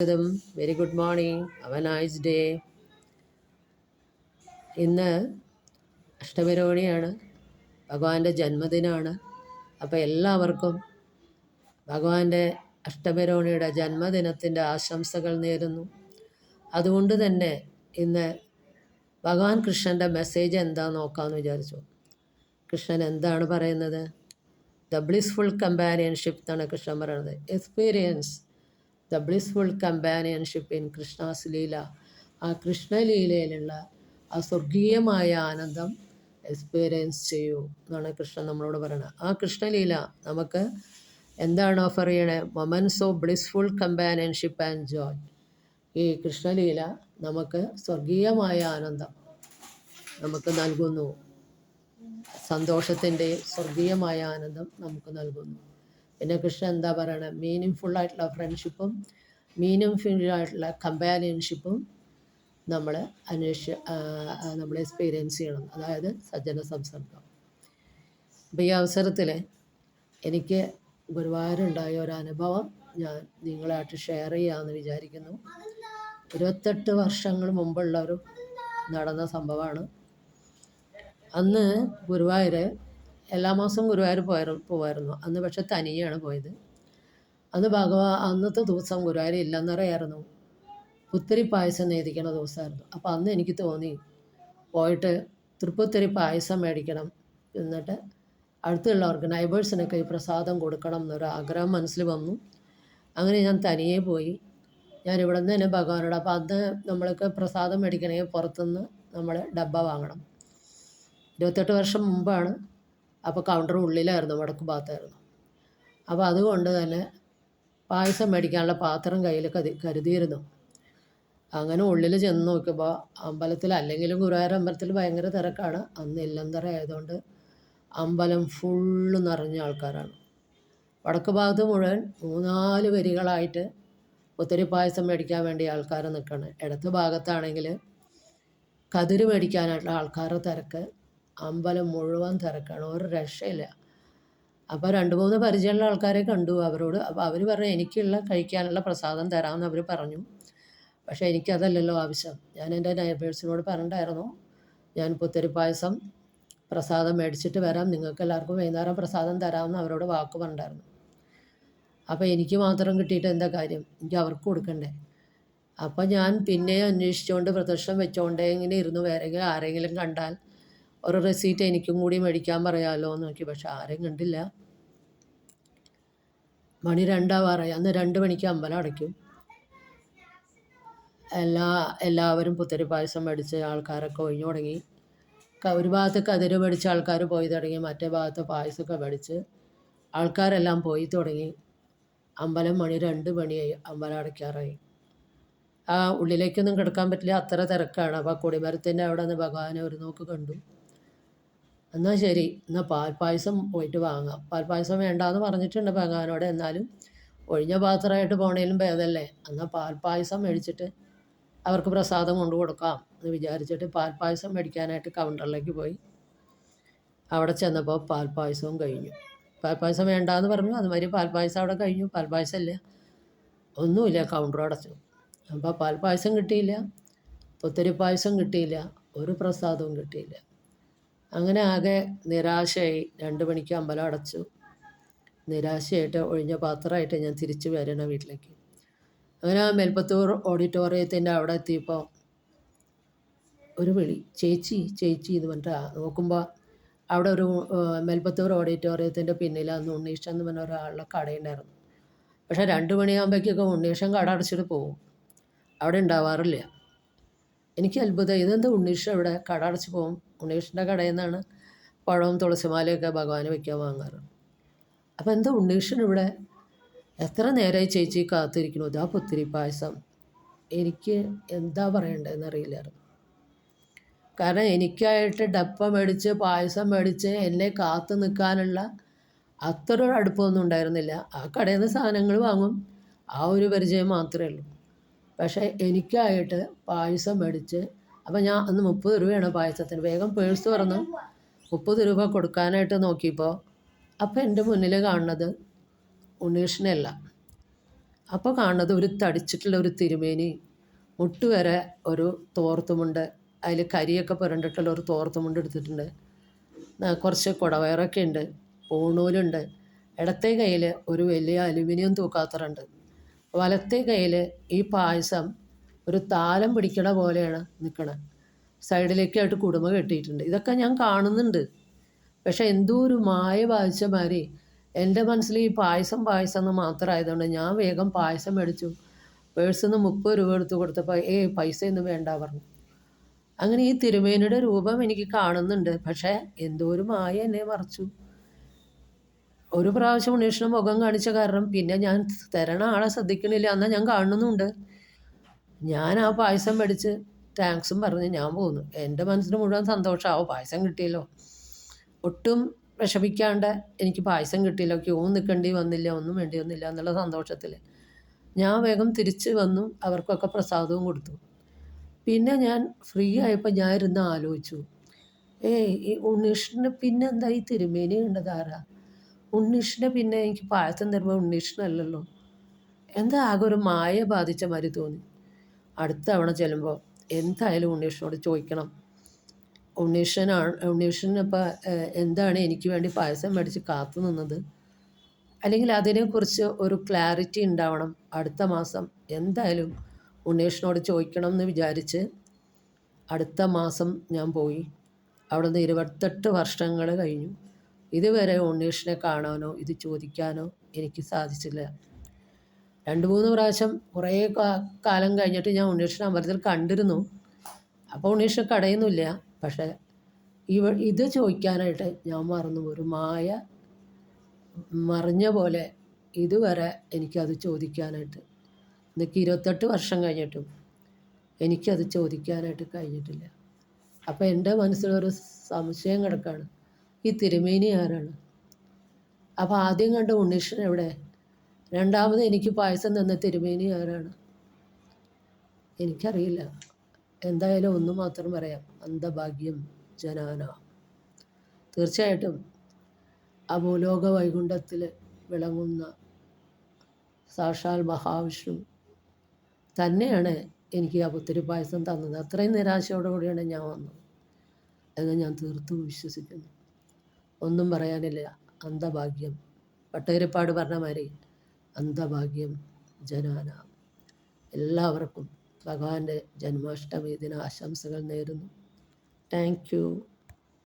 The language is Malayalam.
സ്വാഗതം. Very good morning have a nice day ഇന്ന് അഷ്ടമിരോഹിണിയാണ് ഭഗവാന്റെ ജന്മദിനമാണ് അപ്പോൾ എല്ലാവർക്കും ഭഗവാന്റെ അഷ്ടമിരോഹിണിയുടെ ജന്മദിനത്തിന്റെ ആശംസകൾ നേരുന്നു. അതുകൊണ്ട് തന്നെ ഇന്ന് ഭഗവാൻ കൃഷ്ണന്റെ മെസ്സേജ് എന്താ നോക്കാമെന്ന് വിചാരിച്ചു. കൃഷ്ണൻ എന്താണ് പറയുന്നത്? ദ ബ്ലിസ്ഫുൾ കമ്പാനിയൻഷിപ്പ് എന്നാണ് കൃഷ്ണൻ പറയുന്നത്. Experience the blissful companionship in Krishna's leela ആ കൃഷ്ണലീലയിലുള്ള ആ സ്വർഗീയമായ ആനന്ദം എക്സ്പീരിയൻസ് ചെയ്യൂ എന്നാണ് കൃഷ്ണൻ നമ്മളോട് പറയുന്നത്. ആ കൃഷ്ണലീല നമുക്ക് എന്താണ് ഓഫർ ചെയ്യണേ? Moments of blissful companionship and joy. ഈ കൃഷ്ണലീല നമുക്ക് സ്വർഗീയമായ ആനന്ദം നമുക്ക് നൽകുന്നു. സന്തോഷത്തിന്റെ സ്വർഗീയമായ ആനന്ദം നമുക്ക് നൽകുന്നു. പിന്നെ കൃഷ്ണൻ എന്താ പറയണത് മീനിങ് ഫുള്ളായിട്ടുള്ള ഫ്രണ്ട്ഷിപ്പും മീനിങ് ഫുള്ളായിട്ടുള്ള കമ്പാനിയൻഷിപ്പും നമ്മൾ അന്വേഷിച്ച് നമ്മൾ എക്സ്പീരിയൻസ് ചെയ്യണം. അതായത് സജ്ജന സംസർഗം. അപ്പോൾ ഈ അവസരത്തിൽ എനിക്ക് ഗുരുവായൂരുണ്ടായ ഒരു അനുഭവം ഞാൻ നിങ്ങളായിട്ട് ഷെയർ ചെയ്യാമെന്ന് വിചാരിക്കുന്നു. ഇരുപത്തെട്ട് വർഷങ്ങൾ മുമ്പുള്ള ഒരു നടന്ന സംഭവമാണ്. അന്ന് ഗുരുവായൂർ എല്ലാ മാസവും ഗുരുവായൂർ പോയ പോവായിരുന്നു. അന്ന് പക്ഷെ തനിയാണ് പോയത്. അന്ന് ഭഗവാ അന്നത്തെ ദിവസം ഗുരുവായൂർ ഇല്ലെന്നറിയായിരുന്നു പുത്തിരി പായസം നേദിക്കണ ദിവസമായിരുന്നു. അപ്പോൾ അന്ന് എനിക്ക് തോന്നി പോയിട്ട് തൃപ്പുത്തിരി പായസം മേടിക്കണം എന്നിട്ട് അടുത്തുള്ളവർക്ക് നൈബേഴ്സിനൊക്കെ ഈ പ്രസാദം കൊടുക്കണം എന്നൊരു ആഗ്രഹം മനസ്സിൽ വന്നു. അങ്ങനെ ഞാൻ തനിയെ പോയി. ഞാൻ ഇവിടെ നിന്ന് തന്നെ ഭഗവാനോട് അപ്പോൾ അന്ന് നമ്മൾക്ക് പ്രസാദം മേടിക്കണമെങ്കിൽ പുറത്തുനിന്ന് നമ്മൾ ഡബ്ബ വാങ്ങണം. ഇരുപത്തെട്ട് വർഷം മുമ്പാണ് അപ്പോൾ കൗണ്ടർ ഉള്ളിലായിരുന്നു വടക്ക് ഭാഗത്തായിരുന്നു. അപ്പോൾ അതുകൊണ്ട് തന്നെ പായസം മേടിക്കാനുള്ള പാത്രം കയ്യിൽ കരു കരുതിയിരുന്നു. അങ്ങനെ ഉള്ളിൽ ചെന്ന് നോക്കുമ്പോൾ അമ്പലത്തിൽ അല്ലെങ്കിലും ഗുരുവായൂർ അമ്പലത്തിൽ ഭയങ്കര തിരക്കാണ്. അന്ന് ഇല്ലന്തറ ആയതുകൊണ്ട് അമ്പലം ഫുള്ള് നിറഞ്ഞ ആൾക്കാരാണ്. വടക്ക് ഭാഗത്ത് മുഴുവൻ മൂന്നാൽ വരികളായിട്ട് ഒത്തിരി പായസം മേടിക്കാൻ വേണ്ടി ആൾക്കാർ നിൽക്കണം ഇടത്ത് ഭാഗത്താണെങ്കിൽ കതിര് മേടിക്കാനായിട്ടുള്ള ആൾക്കാരുടെ തിരക്ക് അമ്പലം മുഴുവൻ തിരക്കാണ്. ഒരു രക്ഷയില്ല. അപ്പോൾ രണ്ട് മൂന്ന് പരിചയമുള്ള ആൾക്കാരെ കണ്ടു. അവരോട് അപ്പോൾ അവർ പറഞ്ഞു എനിക്കുള്ള കഴിക്കാനുള്ള പ്രസാദം തരാമെന്ന് അവർ പറഞ്ഞു. പക്ഷേ എനിക്കതല്ലല്ലോ ആവശ്യം. ഞാൻ എന്റെ നൈബേഴ്സിനോട് പറഞ്ഞിട്ടായിരുന്നു ഞാൻ പുത്തരി പായസം പ്രസാദം മേടിച്ചിട്ട് വരാം. നിങ്ങൾക്ക് എല്ലാവർക്കും വൈകുന്നേരം പ്രസാദം തരാമെന്ന് അവരോട് വാക്ക് പറഞ്ഞിട്ടായിരുന്നു അപ്പോൾ എനിക്ക് മാത്രം കിട്ടിയിട്ട് എന്താ കാര്യം? എനിക്ക് അവർക്ക് കൊടുക്കണ്ടേ? അപ്പോൾ ഞാൻ പിന്നെ അന്വേഷിച്ചുകൊണ്ട് പ്രദർശനം വെച്ചുകൊണ്ടേ ഇങ്ങനെ ഇരുന്നു. വേറെ ആരെങ്കിലും കണ്ടാൽ ഒരു റെസീറ്റ് എനിക്കും കൂടി മേടിക്കാൻ പറയാമല്ലോ എന്ന് നോക്കി. പക്ഷെ ആരെയും കണ്ടില്ല. മണി രണ്ടാവാറായി അന്ന് രണ്ട് മണിക്ക് അമ്പലം അടയ്ക്കും. എല്ലാ എല്ലാവരും പുത്തരി പായസം മേടിച്ച് ആൾക്കാരൊക്കെ ഒഴിഞ്ഞു തുടങ്ങി. ഒരു ഭാഗത്ത് കതിര് മേടിച്ച ആൾക്കാർ പോയി തുടങ്ങി. മറ്റേ ഭാഗത്ത് പായസമൊക്കെ മേടിച്ച് ആൾക്കാരെല്ലാം പോയി തുടങ്ങി. അമ്പലം മണി രണ്ട് മണിയായി അമ്പലം അടയ്ക്കാറായി. ആ ഉള്ളിലേക്കൊന്നും കിടക്കാൻ പറ്റില്ല. അത്ര തിരക്കാണ്. അപ്പോൾ കൊടിമരത്തിന്റെ അവിടെ നിന്ന് ഭഗവാനെ ഒരു നോക്ക് കണ്ടു. എന്നാൽ ശരി എന്നാൽ പാൽപ്പായസം പോയിട്ട് വാങ്ങാം. പാൽപ്പായസം വേണ്ടാന്ന് പറഞ്ഞിട്ടുണ്ട് ഭഗവാനോട്. എന്നാലും ഒഴിഞ്ഞ പാത്രമായിട്ട് പോണേലും ഭേദമല്ലേ എന്നാൽ പാൽപ്പായസം മേടിച്ചിട്ട് അവർക്ക് പ്രസാദം കൊണ്ടു കൊടുക്കാം എന്ന് വിചാരിച്ചിട്ട് പാൽപ്പായസം മേടിക്കാനായിട്ട് കൗണ്ടറിലേക്ക് പോയി. അവിടെ ചെന്നപ്പോൾ പാൽപ്പായസവും കഴിഞ്ഞു. പാൽപ്പായസം വേണ്ടാന്ന് പറഞ്ഞു. അതുമാതിരി പാൽപ്പായസം അവിടെ കഴിഞ്ഞു. പാൽപ്പായസം ഇല്ല. ഒന്നുമില്ല കൗണ്ടർ അടച്ചു. അപ്പോൾ പാൽപ്പായസം കിട്ടിയില്ല. പുത്തരി പായസം കിട്ടിയില്ല. ഒരു പ്രസാദവും കിട്ടിയില്ല. അങ്ങനെ ആകെ നിരാശയായി. രണ്ട് മണിക്ക് അമ്പലം അടച്ചു. നിരാശയായിട്ട് ഒഴിഞ്ഞ പാത്രമായിട്ട് ഞാൻ തിരിച്ചു വരണം വീട്ടിലേക്ക്. അങ്ങനെ ആ മേൽപ്പത്തൂർ ഓഡിറ്റോറിയത്തിന്റെ അവിടെ എത്തിയപ്പോൾ ഒരു വിളി ചേച്ചി ചേച്ചി എന്ന് പറഞ്ഞിട്ട് നോക്കുമ്പോൾ അവിടെ ഒരു മേൽപ്പത്തൂർ ഓഡിറ്റോറിയത്തിന്റെ പിന്നിൽ അന്ന് ഉണ്ണീഷൻ എന്ന് പറഞ്ഞ ഒരാളുടെ കടയുണ്ടായിരുന്നു. പക്ഷേ രണ്ട് മണിയാകുമ്പോഴേക്കൊക്കെ ഉണ്ണീഷൻ കട അടച്ചിട്ട് പോകും. അവിടെ ഉണ്ടാവാറില്ല. എനിക്ക് അത്ഭുതം ഇതെന്താ ഉണ്ണീഷ് അവിടെ കട അടച്ചു പോകും? ഉണ്ണീഷിന്റെ കടയിൽ നിന്നാണ് പഴവും തുളസിമാലയൊക്കെ ഭഗവാന് വയ്ക്കാൻ വാങ്ങാറ്. അപ്പോൾ എന്താ ഉണ്ണീഷൻ ഇവിടെ എത്ര നേരമായി ചേച്ചി കാത്തിരിക്കുന്നു? ഇതാ പുത്തിരി പായസം. എനിക്ക് എന്താ പറയണ്ടതെന്ന് അറിയില്ലായിരുന്നു. കാരണം എനിക്കായിട്ട് ഡപ്പ മേടിച്ച് പായസം മേടിച്ച് എന്നെ കാത്തു നിൽക്കാനുള്ള അത്ര ഒരു അടുപ്പമൊന്നും ഉണ്ടായിരുന്നില്ല. ആ കടയിൽ നിന്ന് സാധനങ്ങൾ വാങ്ങും. ആ ഒരു പരിചയം മാത്രമേ ഉള്ളൂ. പക്ഷേ എനിക്കായിട്ട് പായസം മേടിച്ച് അപ്പം ഞാൻ അന്ന് മുപ്പത് രൂപയാണ് പായസത്തിന്. വേഗം പേഴ്സ് തുറന്ന് മുപ്പത് രൂപ കൊടുക്കാനായിട്ട് നോക്കിയപ്പോൾ അപ്പോൾ എന്റെ മുന്നിൽ കാണുന്നത് ഉണ്ണീഷിനല്ല അപ്പോൾ കാണുന്നത് ഒരു തടിച്ചിട്ടുള്ള ഒരു തിരുമേനി. മുട്ടുവരെ ഒരു തോർത്തുമുണ്ട്. അതിൽ കരിയൊക്കെ പുരണ്ടിട്ടുള്ള ഒരു തോർത്തുമുണ്ട് എടുത്തിട്ടുണ്ട്. കുറച്ച് കുടവയറൊക്കെ ഉണ്ട്. ഊണൂലുണ്ട്. ഇടത്തെ കയ്യിൽ ഒരു വലിയ അലുമിനിയം തൂക്കാത്തറുണ്ട് വലത്തെ കയ്യിൽ ഈ പായസം ഒരു താലം പിടിക്കണ പോലെയാണ് നിൽക്കണത് സൈഡിലേക്കായിട്ട് കുടുമ കെട്ടിയിട്ടുണ്ട്. ഇതൊക്കെ ഞാൻ കാണുന്നുണ്ട്. പക്ഷെ എന്തോ ഒരു മായ ബാധിച്ച മാതിരി എന്റെ മനസ്സിൽ ഈ പായസം പായസം എന്ന് മാത്രമായതുകൊണ്ട് ഞാൻ വേഗം പായസം മേടിച്ചു. പേഴ്സിൽ നിന്ന് മുപ്പത് രൂപ എടുത്ത് കൊടുത്തപ്പോൾ ഏ പൈസ ഒന്നും വേണ്ട പറഞ്ഞു. അങ്ങനെ ഈ തിരുമേനിയുടെ രൂപം എനിക്ക് കാണുന്നുണ്ട്. പക്ഷേ എന്തോ ഒരു മായ എന്നെ മറച്ചു. ഒരു പ്രാവശ്യം ഉണ്ണീഷിന് മുഖം കാണിച്ച കാരണം പിന്നെ ഞാൻ തരണ ആളെ ശ്രദ്ധിക്കണില്ല എന്നാൽ ഞാൻ കാണുന്നുണ്ട്. ഞാൻ ആ പായസം മേടിച്ച് താങ്ക്സും പറഞ്ഞ് ഞാൻ പോന്നു. എന്റെ മനസ്സിന് മുഴുവൻ സന്തോഷമാവും പായസം കിട്ടിയല്ലോ. ഒട്ടും വിഷമിക്കാണ്ട് എനിക്ക് പായസം കിട്ടിയില്ല. ക്യൂ നിൽക്കേണ്ടി വന്നില്ല ഒന്നും വേണ്ടി വന്നില്ല എന്നുള്ള സന്തോഷത്തിൽ ഞാൻ വേഗം തിരിച്ച് വന്നു അവർക്കൊക്കെ പ്രസാദവും കൊടുത്തു. പിന്നെ ഞാൻ ഫ്രീ ആയപ്പോൾ ഞാൻ ഇരുന്ന് ആലോചിച്ചു. ഏയ് ഈ ഉണ്ണീഷിന് പിന്നെന്താ ഈ തിരുമേനി കണ്ടതാരാ ഉണ്ണീഷിനെ പിന്നെ എനിക്ക് പായസം തരുമ്പോൾ ഉണ്ണീഷിനല്ലല്ലോ എന്താ ആകെ ഒരു മായ ബാധിച്ച മാതിരി തോന്നി. അടുത്ത തവണ ചെല്ലുമ്പോൾ എന്തായാലും ഉണ്ണീഷിനോട് ചോദിക്കണം. ഉണ്ണീഷനാണ് ഉണ്ണീഷനിപ്പോൾ എന്താണ് എനിക്ക് വേണ്ടി പായസം മേടിച്ച് കാത്തു നിന്നത്? അല്ലെങ്കിൽ അതിനെക്കുറിച്ച് ഒരു ക്ലാരിറ്റി ഉണ്ടാവണം അടുത്ത മാസം. എന്തായാലും ഉണ്ണീഷിനോട് ചോദിക്കണം എന്ന് വിചാരിച്ച് അടുത്ത മാസം ഞാൻ പോയി. അവിടെ നിന്ന് ഇരുപത്തെട്ട് വർഷങ്ങൾ കഴിഞ്ഞു. ഇതുവരെ ഉണ്ണീഷിനെ കാണാനോ ഇത് ചോദിക്കാനോ എനിക്ക് സാധിച്ചില്ല. രണ്ട് മൂന്ന് പ്രാവശ്യം കുറേ കാലം കഴിഞ്ഞിട്ട് ഞാൻ ഉണ്ണീഷിനെ അമ്പലത്തിൽ കണ്ടിരുന്നു. അപ്പോൾ ഉണ്ണീഷ് കടയുന്നില്ല. പക്ഷേ ഇവ ഇത് ചോദിക്കാനായിട്ട് ഞാൻ മറന്നു. ഒരു മായ മറിഞ്ഞ പോലെ ഇതുവരെ എനിക്കത് ചോദിക്കാനായിട്ട് എനിക്ക് ഇരുപത്തെട്ട് വർഷം കഴിഞ്ഞിട്ടും എനിക്കത് ചോദിക്കാനായിട്ട് കഴിഞ്ഞിട്ടില്ല. അപ്പോൾ എന്റെ മനസ്സിലൊരു സംശയം കിടക്കാണ്. ഈ തിരുമേനി ആരാണ്? അപ്പോൾ ആദ്യം കണ്ട ഉണ്ണീഷൻ എവിടെ? രണ്ടാമത് എനിക്ക് പായസം തന്ന തിരുമേനി ആരാണ്? എനിക്കറിയില്ല. എന്തായാലും ഒന്ന് മാത്രം പറയാം. അന്ധഭാഗ്യം ജനാന. തീർച്ചയായിട്ടും ആ ഭൂലോക വൈകുണ്ഠത്തിൽ വിളങ്ങുന്ന സാക്ഷാൽ മഹാവിഷ്ണു തന്നെയാണ് എനിക്ക് ആ പുത്തിരി പായസം തന്നത്. അത്രയും നിരാശയോടുകൂടിയാണ് ഞാൻ വന്നത്. എന്ന് ഞാൻ തീർത്തും വിശ്വസിക്കുന്നു. ഒന്നും പറയാനില്ല. അന്ധഭാഗ്യം. പട്ടേരിപ്പാട് പറഞ്ഞ മാതിരി അന്ധഭാഗ്യം ജനാന. എല്ലാവർക്കും ഭഗവാന്റെ ജന്മാഷ്ടമി ദിന ആശംസകൾ നേരുന്നു. താങ്ക്